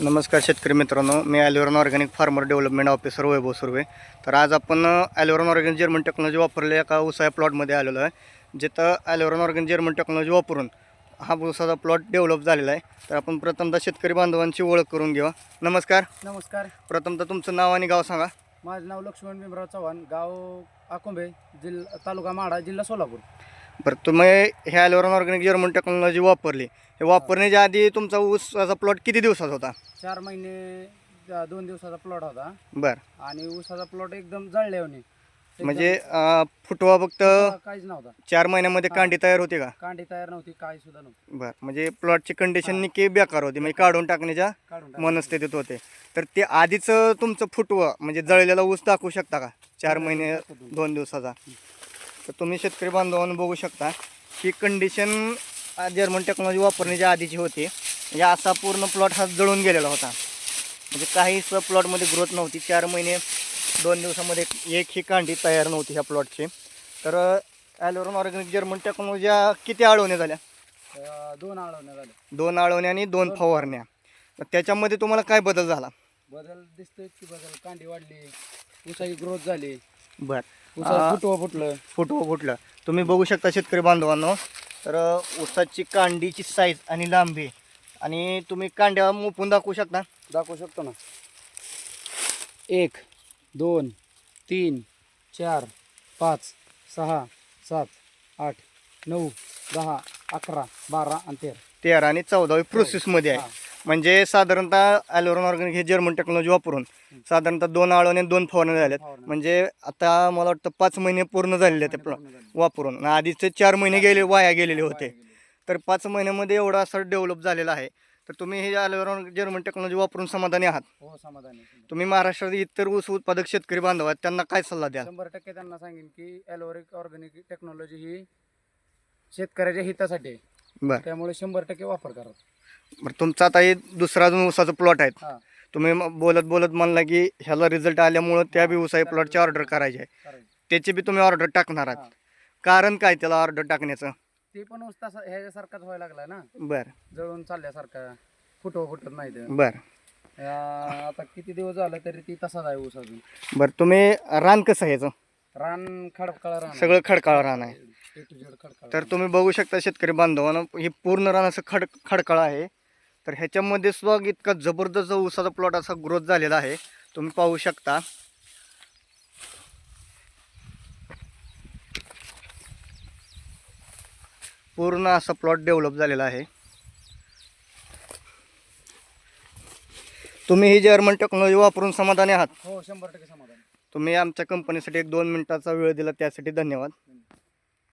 नमस्कार शेतकरी मित्रांनो मी ॲलोरन organic farmer development officer Vaibhav Surve. तर आज आपण ॲलोरन ऑर्गॅनिक जर्मन टेक्नॉलॉजी वापरलेल्या एका उसाया प्लॉटमध्ये आलेलो आहे जिथं ॲलोरन ऑर्गॅनिक जर्मन टेक्नॉलॉजी वापरून हा उसाचा प्लॉट डेव्हलप झालेला आहे. तर आपण प्रथमतः शेतकरी बांधवांची ओळख करून घेऊ. नमस्कार. नमस्कार. प्रथमतः तुमचं नाव आणि गाव सांगा. माझं नाव लक्ष्मण भीमराव चव्हाण गाव आकुंभे जिल्हा तालुका माडा जिल्हा सोलापूर. बरं तुम्ही हे ॲलोरन ऑर्गॅनिक जर्मन टेक्नॉलॉजी वापरली हे वापरण्याच्या आधी तुमचा ऊसाचा प्लॉट किती दिवसाचा होता? चार महिने दोन दिवसाचा प्लॉट होता. बरं. आणि ऊसाचा प्लॉट एकदम जळल्याने म्हणजे अं, फुटवा फक्त काहीच नव्हता. चार महिन्यामध्ये कांडी तयार होती का? कांडी तयार नव्हती काही सुद्धा नव्हती. बर म्हणजे प्लॉटची कंडिशन निकी बेकार होती म्हणजे काढून टाकण्याच्या काढून टाकली. मनस्थितीत होते. तर ते आधीच तुमचं फुटवं म्हणजे जळलेला ऊस दाखवू शकता का? चार महिने दोन दिवसाचा. तर तुम्ही शेतकरी बांधवांना बघू शकता ही कंडिशन जर्मन टेक्नॉलॉजी वापरण्याच्या आधीची होती. म्हणजे असा पूर्ण प्लॉट हा जळून गेलेला होता. म्हणजे काहीच प्लॉटमध्ये ग्रोथ नव्हती. चार महिने दोन दिवसामध्ये एक ही कांडी तयार नव्हती ह्या प्लॉटची तर ॲलोरन ऑर्गॅनिक जर्मन टेक्नॉलॉजी किती आळवण्या झाल्या? दोन आळवण्या झाले दोन आळवण्या आणि दोन फवारण्या. तर त्याच्यामध्ये तुम्हाला काय बदल झाला? बदल दिसतोय की बदल कांडी वाढली ऊसाची ग्रोथ झाली. बर. ऊसाचं फुटवं फुटलं. फुटवं फुटलं. तुम्ही बघू शकता शेतकरी बांधवांनो. तर ऊसाची कांडीची साईज आणि लांबी. आणि तुम्ही कांड्या मोपून दाखवू शकता. दाखवू शकतो ना. एक दोन तीन चार पाच सहा सात आठ नऊ दहा अकरा बारा आणि तेरा. तेरा आणि चौदावी प्रोसेसमध्ये आहे. म्हणजे साधारणतः ॲलोरन ऑर्गॅनिक हे जर्मन टेक्नॉलॉजी वापरून साधारणतः दोन आळवण्या आणि दोन फवारण्या झाल्यात. म्हणजे आता मला वाटतं पाच महिने पूर्ण झालेले आहेत झाली. वापरून. आधीचे चार महिने गेले वाया गेलेले होते. तर पाच महिन्यामध्ये एवढं असं डेव्हलप झालेलं आहे. तर तुम्ही हे ॲलोरॉन जर्मन टेक्नॉलॉजी वापरून समाधानी आहात? हो समाधानी. तुम्ही महाराष्ट्रात इतर ऊस उत्पादक शेतकरी बांधव आहेत त्यांना काय सल्ला द्याल? शंभर टक्के त्यांना सांगेन की ॲलोरिक ऑर्गॅनिक टेक्नॉलॉजी ही शेतकऱ्याच्या हितासाठी आहे. बरं. त्यामुळे शंभर टक्के वापर करा. बरं तुमचा आता हे दुसरा अजून ऊसाचा प्लॉट आहे हा. तुम्ही म- बोलत बोलत म्हणला की ह्याला रिझल्ट आल्यामुळं त्या बी ऊसाई प्लॉटची ऑर्डर करायची आहे. करायचं. त्याची बी तुम्ही ऑर्डर टाकणार हा. आहात कारण काय त्याला ऑर्डर टाकण्याचं? ते पण ऊस तसा ह्याच्यासारखाच व्हायला लागलाय ना? बरं. जळून चालल्यासारखा. फुटव फुटत नाही ते. बरं. या- आता किती दिवस झालं तरी ती तसाच आहे ऊस अजून. बरं तुम्ही रान कसं आहे याचं? रान खडकाळ रान सगळं खडकाळ रान आहे. तर तुम्ही बघू शकता शेतकरी बांधवांना हे पूर्ण रान असं खड खडकाळ आहे. तर ह्याच्यामध्ये सुद्धा इतका जबरदस्त ऊसाचा प्लॉट असा ग्रोथ झालेला आहे. तुम्ही पाहू शकता. पूर्ण असा प्लॉट डेव्हलप झालेला आहे. तुम्ही ही जर्मन टेक्नॉलॉजी वापरून समाधानी आहात? हो शंभर टक्के समाधान. तुम्ही आमच्या कंपनीसाठी एक दोन मिनिटाचा वेळ दिला त्यासाठी धन्यवाद.